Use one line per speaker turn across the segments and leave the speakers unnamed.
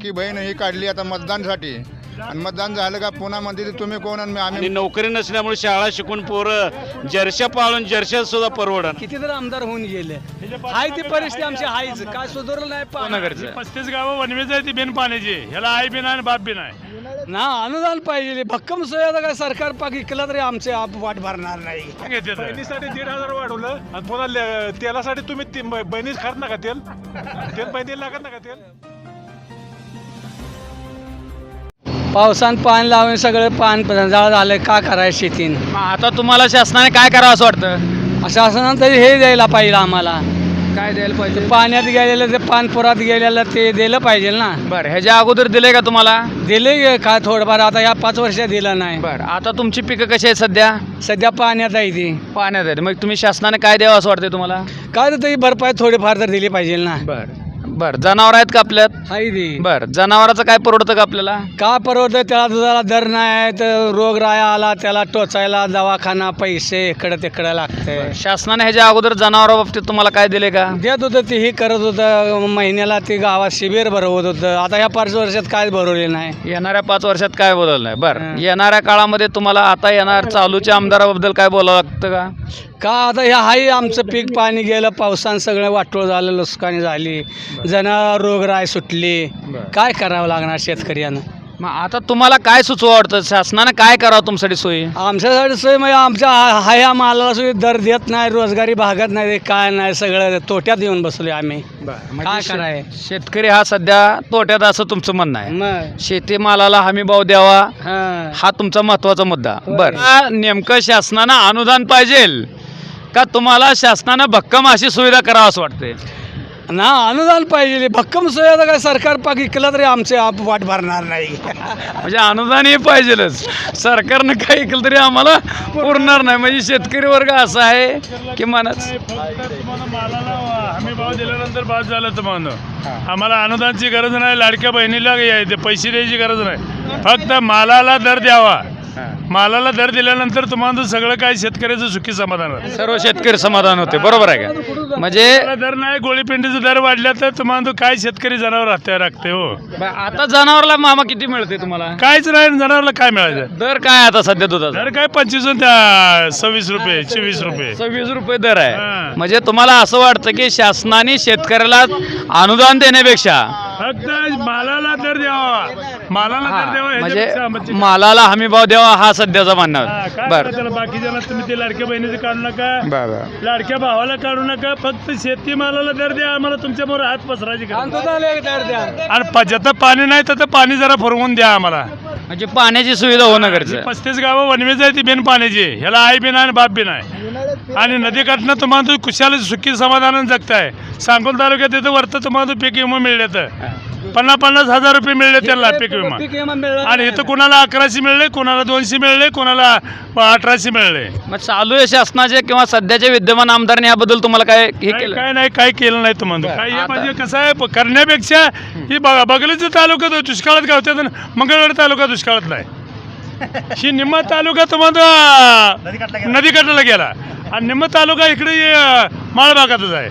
लाडकी बहीण ही काढली आता मतदानसाठी. आणि मतदान झालं का पुन्हा म्हणते तुम्ही कोण आणि
आणि
आम्ही
नोकरी नसल्यामुळे शाळा शिकून पोरं जर्शा पाळून जर्शा सुद्धा परवडा
किती तर आमदार होऊन गेले. हाय ती परिस्थिती आमची हायच. काय सुधारलं नाही पा-
पस्तीस गावं वनवेच आहे ती बिन पाण्याची ह्याला आई बिन आहे आणि बाप बिन आहे.
ना अनुदान पाहिजे. भक्कम सोय आता काय सरकार पाक इकला तरी आमचे आप वाट भरणार नाही.
बहिणीसाठी दीड हजार वाढवलं आणि पुन्हा ले- तेलासाठी तुम्ही ती- बहिणीच खात नका तेल. तेल बहिणीला लागत नका तेल.
पावसान पाणी लावून सगळं पान जाळ झालंय का करायचं शेतीन?
मग आता तुम्हाला शासनाने काय करावं असं वाटतं?
असं असं तरी हे द्यायला पाहिजे आम्हाला.
काय द्यायला पाहिजे?
पाण्यात गेलेलं ते पानपुरात गेलेलं ते दिलं पाहिजे ना.
बरं ह्याच्या अगोदर दिले का तुम्हाला?
दिले का थोडंफार आता या पाच वर्षात दिलं नाही.
बरं आता तुमची पिकं कशी आहेत सध्या?
सध्या पाण्यात आहे ती.
पाण्यात आहेत. मग तुम्ही शासनाने काय द्यावं असं वाटतंय तुम्हाला?
काय तर तरी भरपाई थोडीफार तर दिली पाहिजे ना.
बरं. बरं जनावर आहेत का आपल्यात?
हाय ती
बरं जनावराचं काय परवडतं का आपल्याला?
का परवडतं? त्याला दुधाला दर नाही तर रोग राया आला त्याला टोचायला दवाखाना पैसे इकडं तिकडं लागतंय.
शासनाने ह्याच्या अगोदर जनावराबाबतीत तुम्हाला काय दिले का?
देत होतं ते हे करत होतं. महिन्याला ते गावात शिबिर भरवत होतं. आता ह्या पाच वर्षात काय भरवले नाही.
येणाऱ्या पाच वर्षात काय बोलायला नाही. बरं. येणाऱ्या काळामध्ये तुम्हाला आता येणार चालूच्या आमदाराबद्दल काय बोलावं लागतं का?
का आता ह्या हाही आमचं पीक पाणी गेलं पावसानं सगळं वाटोळ झालं नुकसानी झाली. जनावर रोगराय सुटली. काय करावं लागणार शेतकऱ्यानं?
मग आता तुम्हाला काय सुचवा वाटतं? शासनानं काय करावं तुमच्यासाठी सोयी?
आमच्यासाठी सोय म्हणजे आमच्या हा हा ह्या मालाला सोय दर देत नाही रोजगारी भागत नाही काय नाही सगळं तोट्यात येऊन बसलोय आम्ही. काय कराय
शेतकरी हा सध्या तोट्यात असं तुमचं म्हणणं आहे.
मग.
शेतीमालाला हमी भाव द्यावा
हां.
हा तुमचा महत्त्वाचा मुद्दा. बरं. नेमकं शासनानं अनुदान पाहिजे का तुम्हाला शासनानं भक्कम अशी सुविधा करावं असं वाटते
ना अनुदान पाहिजे. भक्कम सोय आता काय सरकार पाक इकला तरी आमचे आप वाट भरणार नाही.
म्हणजे अनुदान हे पाहिजेलच. सरकारनं काही केलं तरी आम्हाला पुरणार नाही. म्हणजे शेतकरी वर्ग असा आहे की मानच
तुम्हाला मालाला हमी भाव दिल्यानंतर बाद झालं तुम्हाला आम्हाला अनुदानची गरज नाही. लाडक्या बहिणीला पैसे द्यायची गरज नाही. फक्त मालाला दर द्यावा. मालाला दर दिल्यानंतर तुम्हाला सगळं काय शेतकऱ्याचं सुखी समाधान होतं?
सर्व शेतकरी समाधान होते बरोबर आहे का? म्हणजे
मालाला दर नाही गोळीपिंडीचा दर वाढला तर तुम्हाला काय शेतकरी जनावर राहते राखते हो?
ब- आता जनावरला मामा किती मिळते तुम्हाला?
काहीच नाही जनावरला काय मिळायचं?
दर काय आता सध्या दुधाचा?
दर काय पंचवीस त्या सव्वीस रुपये चोवीस रुपये.
सव्वीस रुपये दर आहे.
हां.
म्हणजे तुम्हाला असं वाटतं की शासनाने शेतकऱ्याला अनुदान देण्यापेक्षा
फक्त मालाला दर द्यावा. मालाला दर द्यावा
म्हणजे
आमची-
मालाला हमी भाव द्यावा हा सध्याचा
हा,
आहे.
काय
बर.
करायचं बाकीच्याला तुम्ही ते लाडक्या बहिणीचं काढू नका.
बर.
लाडक्या भावाला काढू नका. फक्त शेती मालाला दर द्या. आम्हाला तुमच्याबरोबर हात पसरायची गरज नाही. आणि प- जिथं पाणी नाही तर पाणी जरा फरवून द्या आम्हाला.
म्हणजे पाण्याची सुविधा होणं गरजेचं आहे.
पस्तीस गावं वनवेच आहे ती बिन पाण्याची. ह्याला आई बिन आहे आणि बाप बिन आहे. आणि नदीकाठनं तुम्हाला तुम्ही कुशाला सुखी समाधानानं जगताय. सांगोल तालुक्यात तिथं वरतं तुम्हाला पीक विमा मिळले तर पन्नास पन्नास हजार रुपये मिळले त्यांना पीक विमा.
पीक विमा मिळाला
आणि इथं कोणाला अकराशे मिळले कोणाला दोनशे मिळले कोणाला अठराशे मिळले.
मग चालू आहे शासनाचे किंवा सध्याच्या विद्यमान आमदारांनी याबद्दल तुम्हाला काय हे
काय
केलं?
काय नाही काय केलं नाही तुम्हाला. काय हे
आता-
म्हणजे कसं आहे प- करण्यापेक्षा ही बघा बगलीचं तालुका दुष्काळात गावतात आणि मंगळवेढ तालुका दुष्काळात नाही. ही निम्मा तालुका तुम्हाला नदीकाठाला गेला. आणि निम्मा तालुका इकडे अं, माळ भागातच आहे.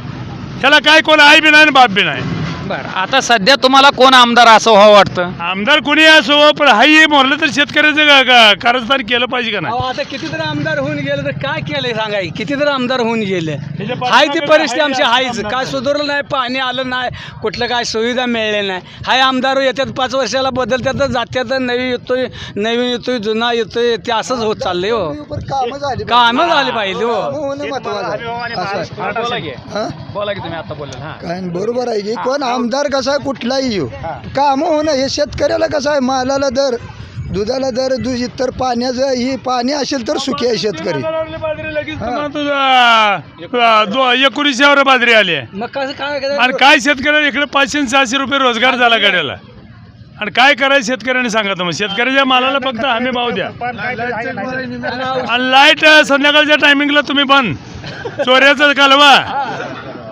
त्याला काय कोण आई बी नाही आणि बाप बी नाही.
बरं आता सध्या तुम्हाला कोण आमदार असं व्हावं वाटतं?
आमदार कोणी असो पण हाही मोरलं तर शेतकऱ्याचं ग- ग- कारस्थान केलं पाहिजे का नाही?
अहो, आता किती तर आमदार होऊन गेले तर काय केलंय सांगाय किती तर आमदार होऊन गेले. हाय ती परिस्थिती
हाय
आमची हायच.
आमदार
काय
आहे.
सुधारलं नाही पाणी आलं नाही कुठलं काय सुविधा मिळले नाही. हाय आमदार येतात पाच वर्षाला बदलतात जात्यात नवीन येतोय नवीन येतोय जुना येतोय ते असंच होत चाललंय हो.
कामं झाली
कामं झाली पाहिजे हो.
होणं महत्वाचं आहे. असं आहे.
बोला की.
हा?
बोला की तुम्ही आता बोलले हा.
काय बरोबर आहे की? कोण? आमदार कसा आहे कुठलाही येऊ. काम होणं हे शेतकऱ्याला कसं आहे मालाला दर दुधाला दर दु इतर पाण्याचं ही पाणी असेल तर सुखी आहे शेतकरी.
दो- एकोणीसशेवर बाजरी आली आहे.
मग कसं काय
आणि काय शेतकऱ्याला इकडे पाचशे आणि सहाशे रुपये रोजगार झाला गाड्याला? आणि काय करायचं शेतकऱ्याने सांगा तुम्ही शेतकऱ्याच्या मालाला फक्त हमी भाव द्या. आणि लाइट संध्याकाळच्या टायमिंगला तुम्ही बंद. चोऱ्याचा कालवा.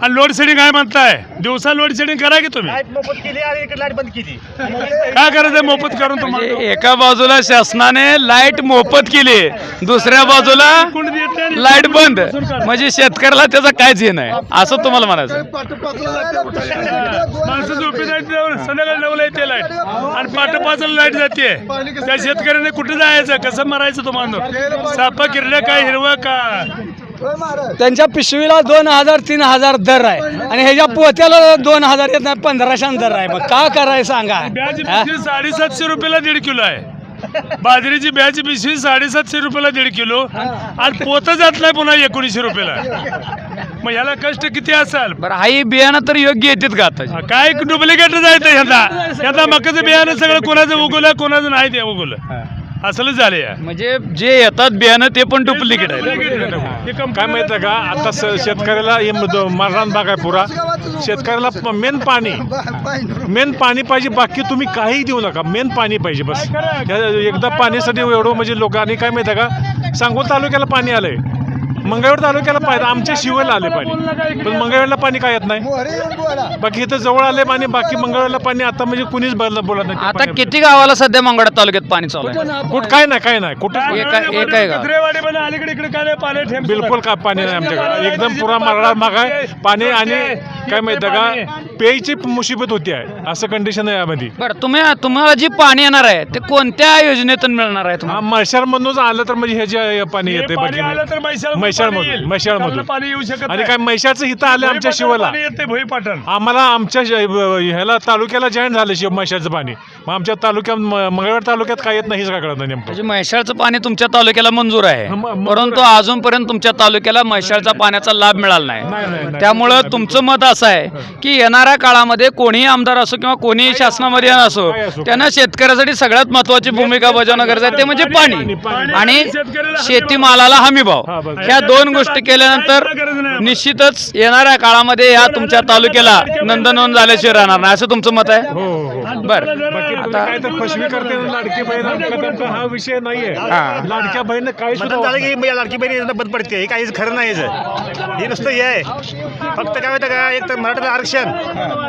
आणि लोड शेडिंग आहे म्हणताय. दिवसा लोड शेडिंग करा की तुम्ही?
मोफत केली आणि इकडे लाइट बंद केली.
काय करायचं मोफत करून तुम्हाला?
म्हणजे एका बाजूला शासनाने लाइट मोफत केली दुसऱ्या बाजूला
कोण देत नाही?
लाइट बंद. म्हणजे शेतकऱ्याला त्याचा काहीच हे नाही. असं तुम्हाला म्हणायचं
माणसं झोपी जायचं संध्याकाळी येते लाइट. आणि पाठ पाचला लाइट जाते. त्या शेतकऱ्याने कुठे जायचं? कसं मारायचं तुम्हाला? सापा किरड्या काय हिरवं का
त्यांच्या पिशवीला दोन हजार तीन हजार दर आहे. आणि ह्याच्या पोत्याला दोन हजार येत नाही पंधराशे दर आहे. मग का करायचं सांगा? हा?
पिशवी साडेसातशे रुपयाला दीड किलो आहे. बाजरीची ब्याची पिशवी साडेसातशे रुपयाला दीड किलो. आणि पोत जात नाही पुन्हा एकोणीसशे रुपयाला. मग याला कष्ट किती असाल?
बरं हाही बियाणं तर योग्य येतात का आता?
काय डुप्लिकेट जायचं ह्याचा ह्याचा मकाचं बियाणं सगळं कोणाचं उगवलं कोणाचं नाही ते उगवलं. असलं झाले
म्हणजे जे येतात बियाणं ते पण डुप्लिकेट आहे
काय माहिती आहे का? आता स- शेतकऱ्याला हे मरण भाग आहे पुरा. शेतकऱ्याला मेन पाणी. मेन पाणी पाहिजे बाकी तुम्ही काही देऊ नका. मेन पाणी पाहिजे बस. एकदा पाण्यासाठी एवढं म्हणजे लोकांनी काय माहिती आहे का? सांगोल तालुक्याला पाणी आलंय. मंगळवेर तालुक्याला पाहिजे. आमच्या शिवेला आले पाणी पण मंगळवेरला पाणी काय येत नाही? बाकी इथं जवळ आले पाणी बाकी मंगळवेरला पाणी आता म्हणजे कुणीच बोलत बोलत नाही.
आता किती गावाला सध्या मंगळा तालुक्यात पाणी चालू आहे?
कुठं काय नाही काय नाही. कुठं
एका एक आहे का
कचरेवाडी पण अलीकडे इकडे काय नाही, पाणी ठेम
बिलकुल का पाणी नाही आमच्याकडे. एकदम पुरा मरडा भाग आहे. पाणी आणि काय माहिती आहे. का प्यायची मुसीबत होती आहे. असं कंडिशन आहे यामध्ये.
बरं तुम्ही तुम्हाला जी पाणी येणार आहे ते कोणत्या योजनेतून मिळणार आहे तुम्हाला?
म्हैसाळ मधूनच आलं तर म्हणजे ह्याचे पाणी येते
पाणी आलं तर
म्हैसाळ
म्हैसाळ
म्हैसाळ
चांगलं
मधून
पाणी येऊ शकत
आणि काय म्हैसाळचं इथं आलं आमच्या शिवाला.
येते भोई पाटण
आम्हाला आमच्या श- ह्याला तालुक्याला जॉईन झालं शिव म्हैसाळचं पाणी. मग आमच्या तालुक्यात म- मंगळवेर तालुक्यात काय येत नाही हेच काय कळत नाही नेमकं.
म्हणजे म्हैसाळचं पाणी तुमच्या तालुक्याला मंजूर आहे.
म- मंजूर
परंतु अजूनपर्यंत तुमच्या तालुक्याला म्हैसाळचा पाण्याचा लाभ मिळाला
नाही, नाही,
नाही
नाही.
त्यामुळं तुमचं मत असं आहे की येणाऱ्या काळामध्ये कोणीही आमदार असो किंवा कोणीही शासनामध्ये असो. त्यांना शेतकऱ्यासाठी सगळ्यात महत्वाची भूमिका बजावणं गरज आहे ते म्हणजे पाणी
पाणी.
आणि
शेतकऱ्याला हमी
शेतीमालाला हमी भाव.
हा, बस.
ह्या दोन गोष्टी केल्यानंतर. निश्चितच येणाऱ्या काळामध्ये ह्या तुमच्या तालुक्याला नंदनवन झाल्याशिवाय राहणार नाही. असं तुमचं मत आहे?
हो हो हो.
बरं.
काय तर फसवी करते लाडकी बहीण हा विषय नाहीये. लाडक्या बहीण काही सुद्धा
झालं की लाडकी बहिणी योजना बंद पडते. हे काहीच खरं नाही याचं. हे नुसतं हे आहे. फक्त काय माहिती का एक तर मराठा आरक्षण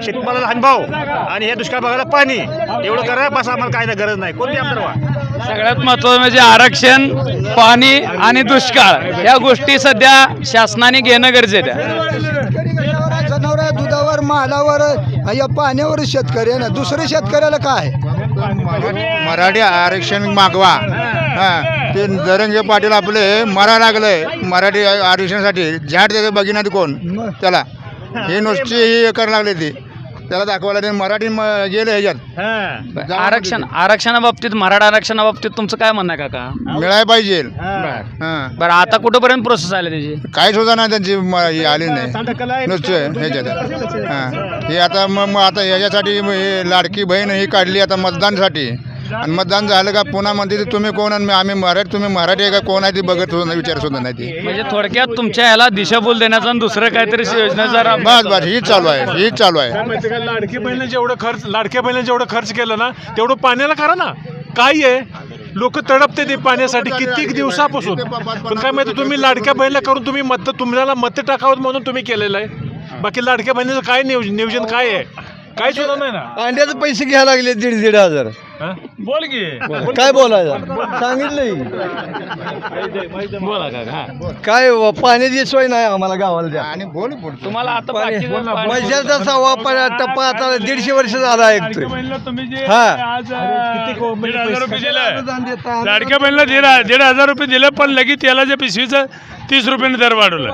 शेतमालाला हनभाव आणि हे दुष्काळ भागाला पाणी. एवढं करा बस आम्हाला काय नाही गरज नाही. कोणती आमदार व्हा?
सगळ्यात महत्वाचं म्हणजे आरक्षण पाणी आणि दुष्काळ. या गोष्टी सध्या शासनाने घेणं गरजेचं आहे.
जनावर दुधावर मालावर या पाण्यावर शेतकरी आहे ना. दुसऱ्या शेतकऱ्याला काय?
मराठी आरक्षण मागवा. हा. ते दरंगे पाटील आपले मरा लागले मराठी आरक्षणासाठी. झाड त्याचं बघिना कोण? त्याला. हे नुसती हे करायला लागले ती. त्याला दाखवायला ते मराठी म- गेले ह्याच्यात.
आरक्षण आरक्षणाबाबतीत मराठा आरक्षणाबाबतीत तुमचं काय म्हणणं आहे काका?
मिळायला पाहिजे. हां.
बरं. आता कुठंपर्यंत प्रोसेस आली त्याची?
काहीच होता नाही त्यांची म- हे आली नाही. नुसतं ह्याच्यात. हां. हे आता मग मग आता ह्याच्यासाठी मग हे लाडकी बहीण ही काढली आता मतदानसाठी. आणि मतदान झालं का पुन्हा म्हणते ते तुम्ही कोण आणि आम्ही मराठी तुम्ही मराठी आहे का? कोण आहे ती बघत सुद्धा नाही विचार सुद्धा नाही ती.
म्हणजे थोडक्यात तुमच्या याला दिशाभूल देण्याचा आणि दुसरं काहीतरी योजना जरा
बस बस हीच चालू आहे हीच चालू आहे.
काय माहिती का लाडकी बहिणीने जेवढं खर्च लाडक्या बहिणीने जेवढं खर्च केलं ना तेवढं पाण्याला करा ना. काय आहे. लोक तडपते ते पाण्यासाठी कित्येक दिवसापासून. पण काय माहिती तुम्ही लाडक्या बहिणीला करून तुम्ही मत तुम्हाला मत टाकावं म्हणून तुम्ही केलेलं आहे. बाकी लाडक्या बहिणीचं काय नियोजन नियोजन काय आहे? काय सुद्धा नाही ना.
अंड्याचे पैसे घ्यायला लागले दीड दीड हजार?
बोल की.
काय बोलायचं? सांगितलंय.
बोला काका हा.
काय व- पाण्याची सोय नाही आम्हाला गावाला द्या.
आणि बोल पुढचं.
तुम्हाला आता
पैशाचा सव्वा टप्पा आता दीडशे वर्ष झाला ऐकतोय.
जे
हा.
दीड हजार रुपये दिलं. लाडक्या बहिणीला दीड दीड हजार रुपये दिले पण लगेच तेलाच्या पिशवीचं तीस रुपयाने दर वाढवलं.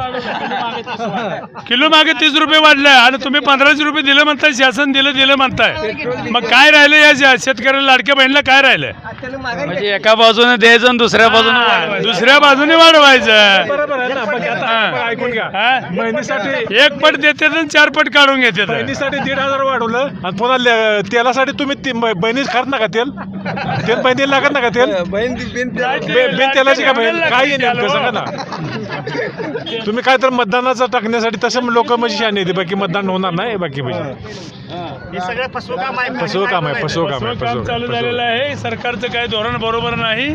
किलो मागे तीस रुपये वाढले आणि तुम्ही पंधराशे रुपये दिलं म्हणताय शासन दिलं दिलं म्हणताय. मग काय राहिलं या शेतकऱ्याला लाडक्या बहिणीला काय राहिलं?
म्हणजे एका बाजूने द्यायचं आणि दुसऱ्या बाजूने वाढवायचं.
दुसऱ्या बाजूने वाढवायचं.
बरोबर आहे ना बाकी आता
हा.
आपण ऐकून घ्या.
हा?
बहिणीसाठी
एक पट देते आणि चार पट काढून घेते
बहिणीसाठी दीड हजार वाढवलं आणि पुन्हा तेलासाठी तुम्ही बहिणीच खात नका तेल. तेल बहिणीला लागत नका तेल.
बहीण बिन
तेलाची. का बहीण? काय नेमकं सांगा ना. तुम्ही काय तर मतदानाचं टाकण्यासाठी तसं लोक म्हणजे शाने येते. बाकी मतदान होणार नाही बाकी म्हणजे.
हे. सगळं फसवं काम आहे
फसवं काम आहे फसवं काम आहे
काम
फसवं.
चालू झालेलं आहे. सरकारचं काही धोरण बरोबर नाही.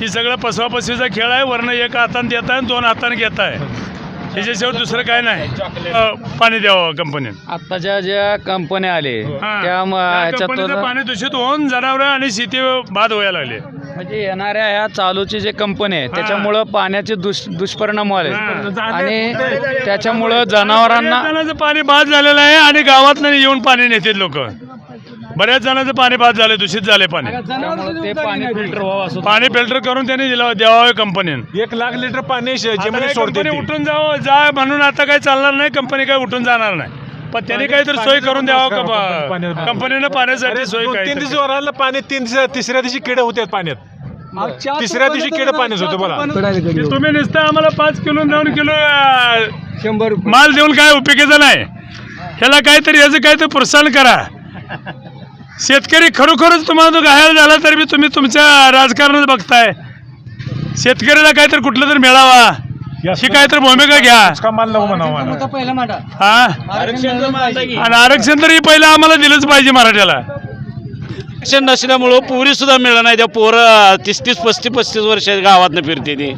ही. सगळं फसवाफसवीचा खेळ आहे. वरनं एक हाताने देत आहे दोन हाताने घेत आहे ह्याच्याशिवाय दुसरं काय नाही. अ, पाणी द्यावं कंपनीनं
आत्ताच्या ज्या कंपन्या आले
हा.
त्या म-
त्या
ह्याच्यातून
कंपनीचं पाणी दूषित होऊन जनावरं आणि शेती बाद व्हायला लागले.
म्हणजे येणाऱ्या ह्या चालूची जे कंपनी आहे त्याच्यामुळं पाण्याचे दुष दुष्परिणाम व्हायले
हा.
आणि त्याच्यामुळं जनावरांना
पाणी बाद झालेलं आहे आणि गावात येऊन पाणी नेतात लोक. बऱ्याच जणांचं पाणी बाद झाले दूषित झाले पाणी.
त्यामुळं ते पाणी फिल्टर व्हावं असं
पाणी फिल्टर करून त्यांनी दिलं द्यावं कंपनीनं.
एक लाख लिटर पाणी श-
आता
जमिनीत
काय
सोडते
कंपनी
ती.
उठून जावं जा म्हणून आता काही चालणार नाही कंपनी काय उठून जाणार नाही. पण त्यांनी काहीतरी सोय करून द्यावं
पाणी-
का कंपनीनं पाण्यासाठी सोय
दोन- तीन दिवस वराला पाणी तीन दिवस तिसऱ्या दिवशी किडे होते पाण्यात. तिसऱ्या दिवशी किडे पाणीच होतं बोला.
तुम्ही नुसतं आम्हाला पाच किलो दोन किलो अं,
शंभर
माल देऊन काय उपयोगाचं नाही. ह्याला काहीतरी याचं काहीतरी प्रोत्साहन करा. शेतकरी खरोखरच तुम्हाला तो घायल झाला तरी बी तुम्ही तुमच्या राजकारणात बघताय. शेतकऱ्याला काहीतरी कुठलं तरी मिळावा. ही काहीतरी भूमिका घ्या. हा? आणि आरक्षण तरी पहिलं आम्हाला दिलंच पाहिजे मराठ्याला.
आरक्षण नसल्यामुळं पुरी सुद्धा मिळलं नाही. त्या पोरं तीस तीस पस्तीस पस्तीस वर्ष गावातनं फिरते ती.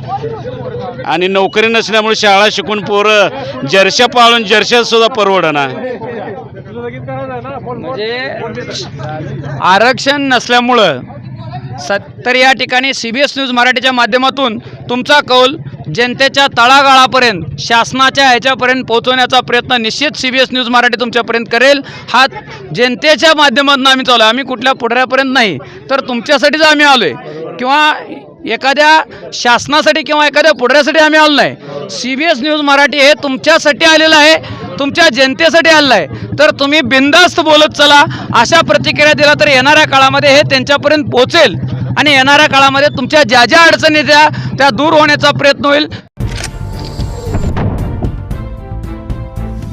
आणि नोकरी नसल्यामुळे शाळा शिकून पोरं जर्शा पाळून जर्शा सुद्धा परवडना.
म्हणजे आरक्षण नसल्यामुळं सत्तर या ठिकाणी सी बी एस न्यूज मराठीच्या माध्यमातून तुमचा कौल जनतेच्या तळागाळापर्यंत शासनाच्या ह्याच्यापर्यंत पोहोचवण्याचा प्रयत्न निश्चित C B S news Marathi तुमच्यापर्यंत करेल. हा जनतेच्या माध्यमातून आम्ही चालू आहे आम्ही कुठल्या पुढऱ्यापर्यंत नाही. तर तुमच्यासाठीच आम्ही आलो आहे किंवा एखाद्या शासनासाठी किंवा एखाद्या पुढऱ्यासाठी आम्ही आलो नाही. C B S news Marathi हे तुमच्यासाठी आलेलं आहे. तुमच्या जनतेसाठी आलेलं आहे तर तुम्ही बिंदास्त बोलत चला. अशा प्रतिक्रिया दिला तर येणाऱ्या काळामध्ये हे त्यांच्यापर्यंत पोहोचेल. आणि येणाऱ्या काळामध्ये तुमच्या ज्या ज्या अडचणी त्या त्या दूर होण्याचा प्रयत्न होईल.